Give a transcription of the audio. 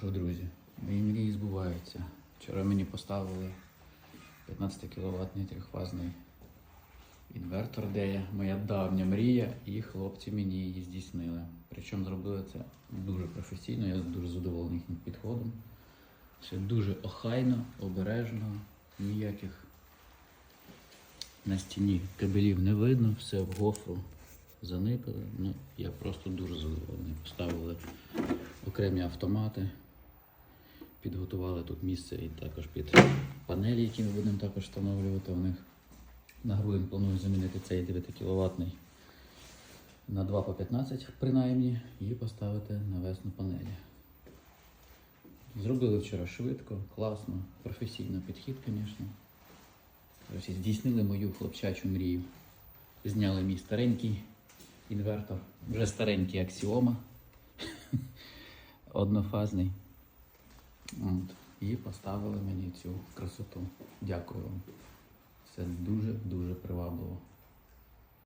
що, друзі, мої мрії збуваються. Вчора мені поставили 15 кВт трьохфазний інвертор, де є моя давня мрія, і хлопці мені її здійснили. Причому зробили це дуже професійно, я дуже задоволений їхнім підходом. Все дуже охайно, обережно, ніяких на стіні кабелів не видно, все в гофру заникали. Ну, я просто дуже задоволений. Поставили окремі автомати, підготували тут місце і також під панелі, які ми будемо також встановлювати. У них на грудень планую замінити цей 9 кВт на 2 по 15 принаймні, і поставити навесну панелі. Зробили вчора швидко, класно, професійно підхід, звісно. Здійснили мою хлопчачу мрію. Зняли мій старенький інвертор, вже старенький аксіома однофазний. І поставили мені цю красоту. Дякую вам. Це дуже-дуже привабливо.